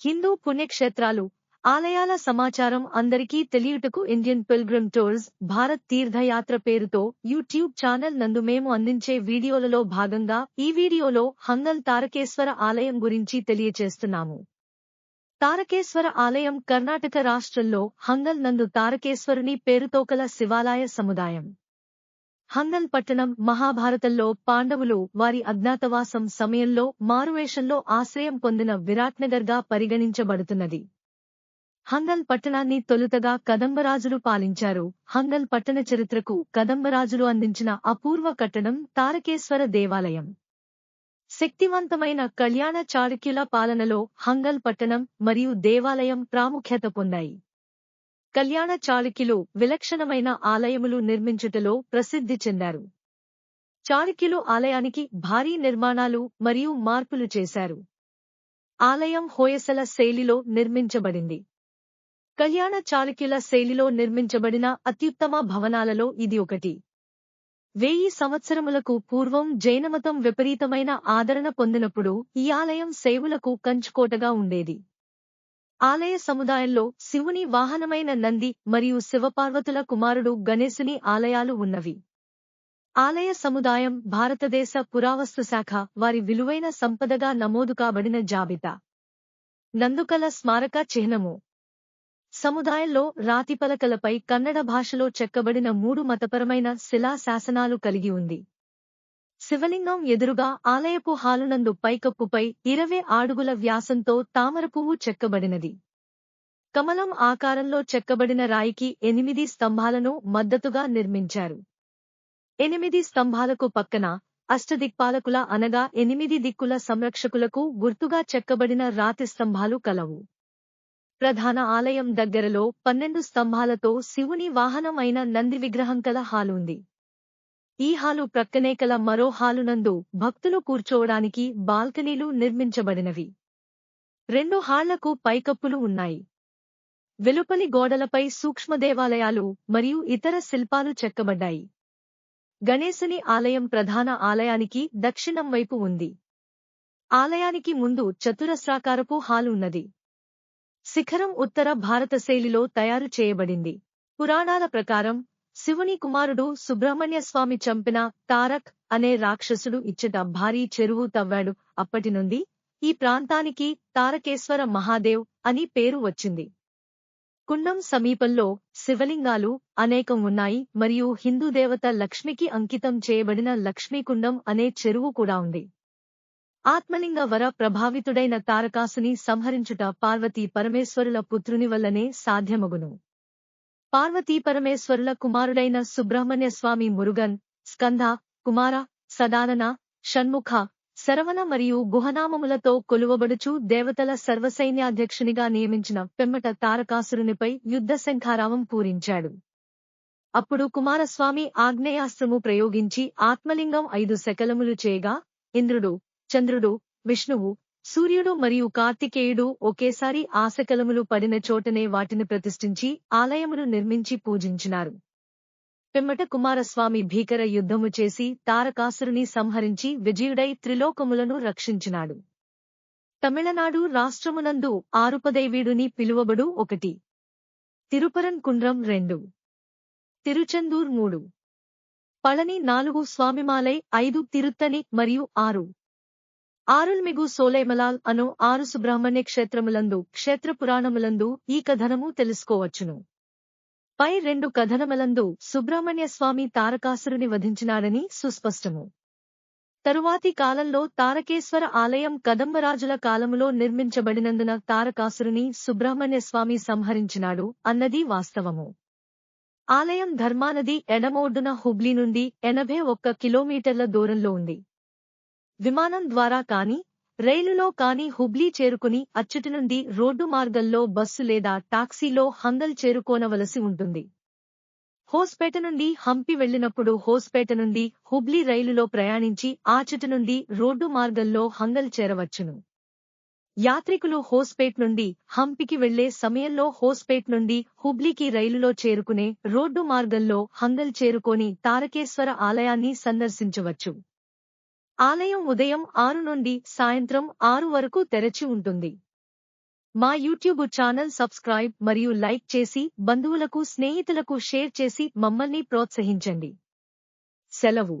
హిందూ పుణ్యక్షేత్రాలు. ఆలయాల సమాచారం అందరికీ తెలియుటకు Indian pilgrim tours Bharat Tirthayatra పేరుతో యూట్యూబ్ ఛానల్ నందు మేము అందించే వీడియోలలో భాగంగా ఈ వీడియోలో హంగల్ తారకేశ్వర ఆలయం గురించి తెలియచేస్తున్నాము. తారకేశ్వర ఆలయం కర్ణాటక రాష్ట్రంలో హంగల్ నందు తారకేశ్వరుని పేరుతో కల శివాలయ సముదాయం. హంగల్ పట్టణం మహాభారతంలో పాండవులు వారి అజ్ఞాతవాసం సమయంలో మారువేషంలో ఆశ్రయం పొందిన విరాట్నగర్గా పరిగణించబడుతున్నది. హంగల్ పట్టణాన్ని తొలుతగా కదంబరాజులు పాలించారు. హంగల్ పట్టణ చరిత్రకు కదంబరాజులు అందించిన అపూర్వ కట్టడం తారకేశ్వర దేవాలయం. శక్తివంతమైన కళ్యాణ చాళుక్యుల పాలనలో హంగల్ పట్టణం మరియు దేవాలయం ప్రాముఖ్యత పొందాయి. కళ్యాణ చాళుక్యులు విలక్షణమైన ఆలయములు నిర్మించుటలో ప్రసిద్ధి చెందారు. చాళుక్యులు ఆలయానికి భారీ నిర్మాణాలు మరియు మార్పులు చేశారు. ఆలయం హోయసల శైలిలో నిర్మించబడింది. కళ్యాణ చాళుక్యుల శైలిలో నిర్మించబడిన అత్యుత్తమ భవనాలలో ఇది ఒకటి. వెయ్యి సంవత్సరములకు పూర్వం జైనమతం విపరీతమైన ఆదరణ పొందినప్పుడు ఈ ఆలయం శైవులకు కంచుకోటగా ఉండేది. ఆలయ సముదాయంలో శివుని వాహనమైన నంది మరియు శివపార్వతుల కుమారుడు గణేశుని ఆలయాలు ఉన్నవి. ఆలయ సముదాయం భారతదేశ పురావస్తు శాఖ వారి విలువైన సంపదగా నమోదు కాబడిన జాబితా. నందుకల స్మారక చిహ్నము. సముదాయంలో రాతిపలకలపై కన్నడ భాషలో చెక్కబడిన మూడు మతపరమైన శిలా శాసనాలు కలిగి ఉంది. శివలింగం ఎదురుగా ఆలయపు హాలునందు పైకప్పుపై ఇరవై ఆడుగుల వ్యాసంతో తామరపువ్వు చెక్కబడినది. కమలం ఆకారంలో చెక్కబడిన రాయికి ఎనిమిది స్తంభాలను మద్దతుగా నిర్మించారు. ఎనిమిది స్తంభాలకు పక్కన అష్టదిక్పాలకుల అనగా ఎనిమిది దిక్కుల సంరక్షకులకు గుర్తుగా చెక్కబడిన రాతి స్తంభాలు కలవు. ప్రధాన ఆలయం దగ్గరలో పన్నెండు స్తంభాలతో శివుని వాహనం అయిన నంది విగ్రహం కల హాలుంది. ఈ హాలు ప్రక్కనే కల మరో హాలునందు భక్తులు కూర్చోవడానికి బాల్కనీలు నిర్మించబడినవి. రెండు హాళ్ళకు పైకప్పులు ఉన్నాయి. వెలుపలి గోడలపై సూక్ష్మ దేవాలయాలు మరియు ఇతర శిల్పాలు చెక్కబడ్డాయి. గణేశుని ఆలయం ప్రధాన ఆలయానికి దక్షిణం వైపు ఉంది. ఆలయానికి ముందు చతురస్రాకారపు హాలు ఉన్నది. శిఖరం ఉత్తర భారత శైలిలో తయారు చేయబడింది. పురాణాల ప్రకారం శివుని కుమారుడు సుబ్రహ్మణ్య స్వామి చంపిన తారక్ అనే రాక్షసుడు ఇచ్చట భారీ చెరువు తవ్వాడు. అప్పటి నుండి ఈ ప్రాంతానికి తారకేశ్వర మహాదేవ్ అని పేరు వచ్చింది. కుండం సమీపంలో శివలింగాలు అనేకం ఉన్నాయి మరియు హిందూ దేవత లక్ష్మికి అంకితం చేయబడిన లక్ష్మీకుండం అనే చెరువు కూడా ఉంది. ఆత్మలింగ వర ప్రభావితుడైన తారకాసుని సంహరించుట పార్వతీ పరమేశ్వరుల పుత్రుని వల్లనే సాధ్యమగును. పార్వతీ పరమేశ్వరుల కుమారుడైన సుబ్రహ్మణ్య స్వామి మురుగన్ స్కంధ కుమార సదానన షణ్ముఖ శరవణ మరియు గుహనామములతో కొలువబడుచు దేవతల సర్వసైన్యాధ్యక్షునిగా నియమించిన పెమ్మట తారకాసురునిపై యుద్ధ శంఖారావం పూరించాడు. అప్పుడు కుమారస్వామి ఆగ్నేయాస్త్రము ప్రయోగించి ఆత్మలింగం ఐదు శకలములు చేయగా ఇంద్రుడు చంద్రుడు విష్ణువు సూర్యుడు మరియు కార్తికేయుడు ఒకేసారి ఆశకలములు పడిన చోటనే వాటిని ప్రతిష్ఠించి ఆలయమును నిర్మించి పూజించినారు. పిమ్మట కుమారస్వామి భీకర యుద్ధము చేసి తారకాసురుని సంహరించి విజయుడై త్రిలోకములను రక్షించినాడు. తమిళనాడు రాష్ట్రమునందు ఆరుపదైవీడుని పిలువబడు ఒకటి. తిరుపరన్ కుండ్రం రెండు. తిరుచందూర్ మూడు. పళని నాలుగు స్వామిమాలై ఐదు తిరుత్తని మరియు ఆరు. ఆరుల్మిగు సోలేమలాల్ అను ఆరు సుబ్రహ్మణ్య క్షేత్రములందు క్షేత్ర పురాణములందు ఈ కథనము తెలుసుకోవచ్చును. పై రెండు కథనములందు సుబ్రహ్మణ్య స్వామి తారకాసురుని వధించినాడని సుస్పష్టము. తరువాతి కాలంలో తారకేశ్వర ఆలయం కదంబరాజుల కాలములో నిర్మించబడినందున తారకాసురుని సుబ్రహ్మణ్య స్వామి సంహరించినాడు అన్నది వాస్తవము. ఆలయం ధర్మానది ఎడమోడ్డున హుబ్లీ నుండి ఎనభై ఒక్క కిలోమీటర్ల దూరంలో ఉంది. విమానం ద్వారా కాని రైలులో కాని హుబ్లీ చేరుకుని అచ్చటి నుండి రోడ్డు మార్గంలో బస్సు లేదా టాక్సీలో హంగల్ చేరుకోనవలసి ఉంటుంది. హోస్పేట నుండి హంపి వెళ్ళినప్పుడు హోస్పేట నుండి హుబ్లీ రైలులో ప్రయాణించి ఆచట నుండి రోడ్డు మార్గంలో హంగల్ చేరవచ్చును. యాత్రికులు హోస్పేట్ నుండి హంపికి వెళ్ళే సమయంలో హోస్పేట్ నుండి హుబ్లీకి రైలులో చేరుకునే రోడ్డు మార్గంలో హంగల్ చేరుకొని తారకేశ్వర ఆలయాన్ని సందర్శించవచ్చు. ఆలయం ఉదయం ఆరు నుండి సాయంత్రం ఆరు వరకు తెరచి ఉంటుంది. మా యూట్యూబ్ ఛానల్ సబ్స్క్రైబ్ మరియు లైక్ చేసి బంధువులకు స్నేహితులకు షేర్ చేసి మమ్మల్ని ప్రోత్సహించండి. సెలవు.